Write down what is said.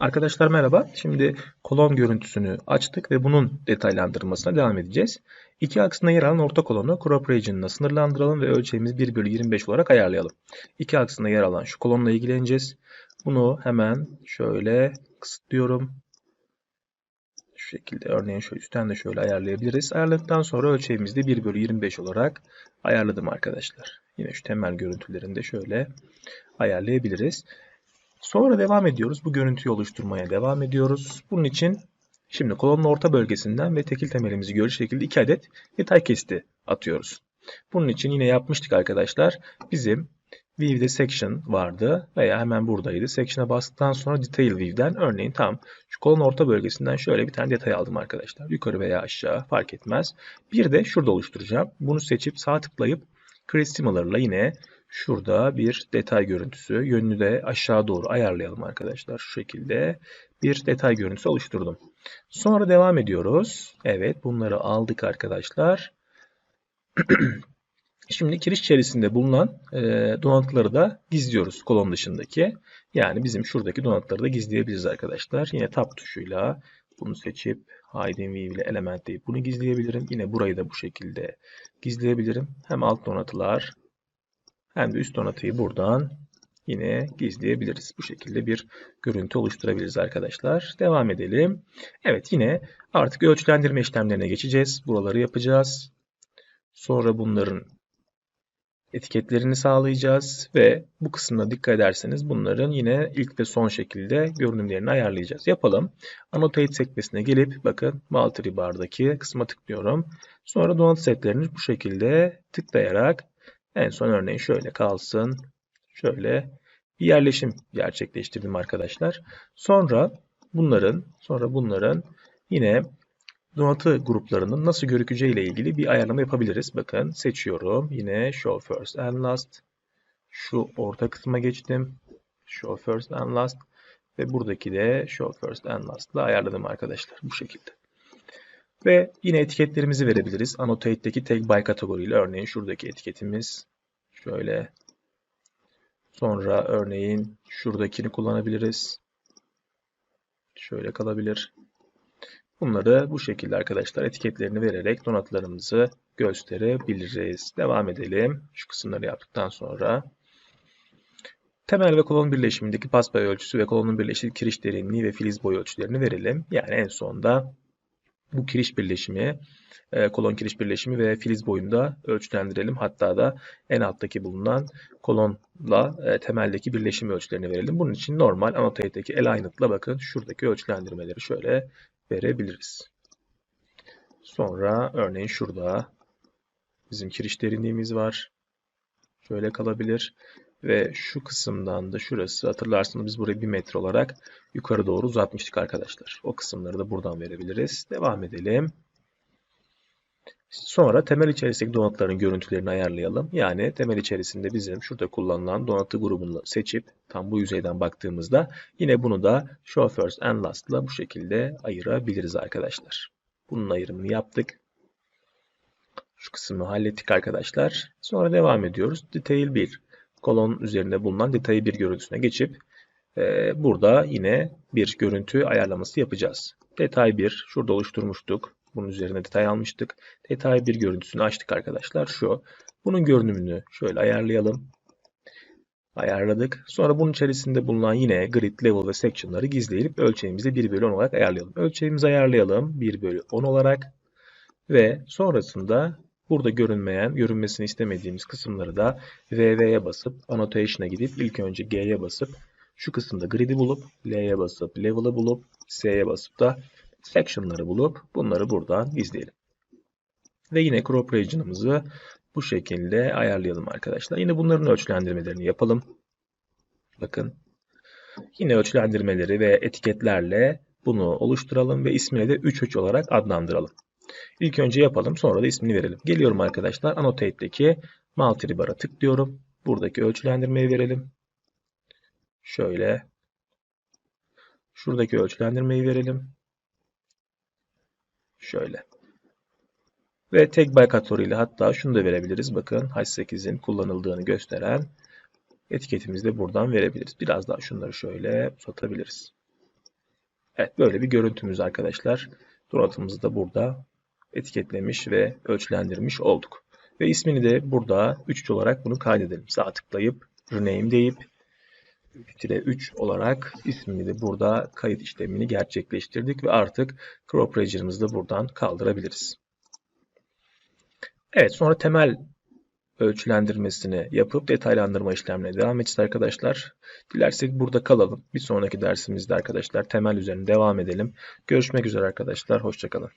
Arkadaşlar merhaba. Şimdi kolon görüntüsünü açtık ve bunun detaylandırmasına devam edeceğiz. İki aksında yer alan orta kolonu crop region'ına sınırlandıralım ve ölçeğimiz 1 bölü 25 olarak ayarlayalım. İki aksında yer alan şu kolonla ilgileneceğiz. Bunu hemen şöyle kısıtlıyorum. Şu şekilde örneğin şu üstten de şöyle ayarlayabiliriz. Ayarladıktan sonra ölçeğimizi de 1 bölü 25 olarak ayarladım arkadaşlar. Yine şu temel görüntülerinde şöyle ayarlayabiliriz. Sonra devam ediyoruz. Bu görüntüyü oluşturmaya devam ediyoruz. Bunun için şimdi kolonun orta bölgesinden ve tekil temelimizi görür şekilde 2 adet detay kesiti atıyoruz. Bunun için yine yapmıştık arkadaşlar. Bizim View'de section vardı veya hemen buradaydı. Section'a bastıktan sonra detail view'den örneğin tam şu kolon orta bölgesinden şöyle bir tane detay aldım arkadaşlar. Yukarı veya aşağı fark etmez. Bir de şurada oluşturacağım. Bunu seçip sağ tıklayıp create similar'la yine Şurada bir detay görüntüsü. Yönünü de aşağı doğru ayarlayalım arkadaşlar. Şu şekilde bir detay görüntüsü oluşturdum. Sonra devam ediyoruz. Evet bunları aldık arkadaşlar. Şimdi kiriş içerisinde bulunan e, donatıları da gizliyoruz kolon dışındaki. Yani bizim şuradaki donatıları da gizleyebiliriz arkadaşlar. Yine tab tuşuyla bunu seçip hiding view ile element deyip bunu gizleyebilirim. Yine burayı da bu şekilde gizleyebilirim. Hem alt donatılar hem de üst donatıyı buradan yine gizleyebiliriz. Bu şekilde bir görüntü oluşturabiliriz arkadaşlar. Devam edelim. Evet yine artık ölçülendirme işlemlerine geçeceğiz. Buraları yapacağız. Sonra bunların etiketlerini sağlayacağız ve bu kısımda dikkat ederseniz bunların yine ilk ve son şekilde görünümlerini ayarlayacağız. Yapalım. Annotate sekmesine gelip bakın multi bardaki kısma tıklıyorum. Sonra donatı setlerini bu şekilde tıklayarak en son örneğin şöyle kalsın. Şöyle bir yerleşim gerçekleştirdim arkadaşlar. Sonra bunların sonra bunların yine donatı gruplarının nasıl görükeceği ile ilgili bir ayarlama yapabiliriz. Bakın seçiyorum. Yine show first and last. Şu orta kısma geçtim. Show first and last. Ve buradaki de show first and last ile ayarladım arkadaşlar. Bu şekilde. Ve yine etiketlerimizi verebiliriz. Annotate'deki tag by kategoriyle örneğin şuradaki etiketimiz şöyle. Sonra örneğin şuradakini kullanabiliriz. Şöyle kalabilir. Bunları bu şekilde arkadaşlar etiketlerini vererek donatlarımızı gösterebiliriz. Devam edelim. Şu kısımları yaptıktan sonra. Temel ve kolon birleşimindeki pas boy ölçüsü ve kolonun birleştiği kiriş derinliği ve filiz boy ölçülerini verelim. Yani en sonda bu kiriş birleşimi, e, kolon kiriş birleşimi ve filiz boyunda ölçülendirelim. Hatta da en alttaki bulunan kolonla e, temeldeki birleşim ölçülerini verelim. Bunun için normal annotate'deki aligned'la bakın şuradaki ölçülendirmeleri şöyle verebiliriz. Sonra örneğin şurada bizim kiriş derinliğimiz var. Şöyle kalabilir. Ve şu kısımdan da şurası hatırlarsanız biz burayı 1 metre olarak yukarı doğru uzatmıştık arkadaşlar. O kısımları da buradan verebiliriz. Devam edelim. Sonra temel içerisindeki donatların görüntülerini ayarlayalım. Yani temel içerisinde bizim şurada kullanılan donatı grubunu seçip tam bu yüzeyden baktığımızda yine bunu da show first and last ile bu şekilde ayırabiliriz arkadaşlar. Bunun ayrımını yaptık. Şu kısmı hallettik arkadaşlar. Sonra devam ediyoruz. Detail 1 kolon üzerinde bulunan detayı bir görüntüsüne geçip e, burada yine bir görüntü ayarlaması yapacağız. Detay 1 şurada oluşturmuştuk. Bunun üzerine detay almıştık. Detay bir görüntüsünü açtık arkadaşlar. Şu. Bunun görünümünü şöyle ayarlayalım. Ayarladık. Sonra bunun içerisinde bulunan yine grid, level ve section'ları gizleyip ölçeğimizi 1 bölü 10 olarak ayarlayalım. Ölçeğimizi ayarlayalım 1 bölü 10 olarak. Ve sonrasında burada görünmeyen, görünmesini istemediğimiz kısımları da VV'ye basıp annotation'a gidip ilk önce G'ye basıp şu kısımda grid'i bulup L'ye basıp level'ı bulup S'ye basıp da section'ları bulup bunları buradan izleyelim. Ve yine crop region'ımızı bu şekilde ayarlayalım arkadaşlar. Yine bunların ölçülendirmelerini yapalım. Bakın. Yine ölçülendirmeleri ve etiketlerle bunu oluşturalım ve ismini de 3 olarak adlandıralım. İlk önce yapalım sonra da ismini verelim. Geliyorum arkadaşlar Annotate'deki Multi tıklıyorum. Buradaki ölçülendirmeyi verelim. Şöyle. Şuradaki ölçülendirmeyi verelim. Şöyle. Ve tek by ile hatta şunu da verebiliriz. Bakın H8'in kullanıldığını gösteren etiketimizi de buradan verebiliriz. Biraz daha şunları şöyle uzatabiliriz. Evet böyle bir görüntümüz arkadaşlar. Donatımızı da burada etiketlemiş ve ölçülendirmiş olduk. Ve ismini de burada 3 olarak bunu kaydedelim. Sağ tıklayıp rename deyip 3-3 olarak ismini de burada kayıt işlemini gerçekleştirdik ve artık crop region'ımızı da buradan kaldırabiliriz. Evet sonra temel ölçülendirmesini yapıp detaylandırma işlemlerine devam edeceğiz arkadaşlar. Dilersek burada kalalım. Bir sonraki dersimizde arkadaşlar temel üzerine devam edelim. Görüşmek üzere arkadaşlar. Hoşçakalın.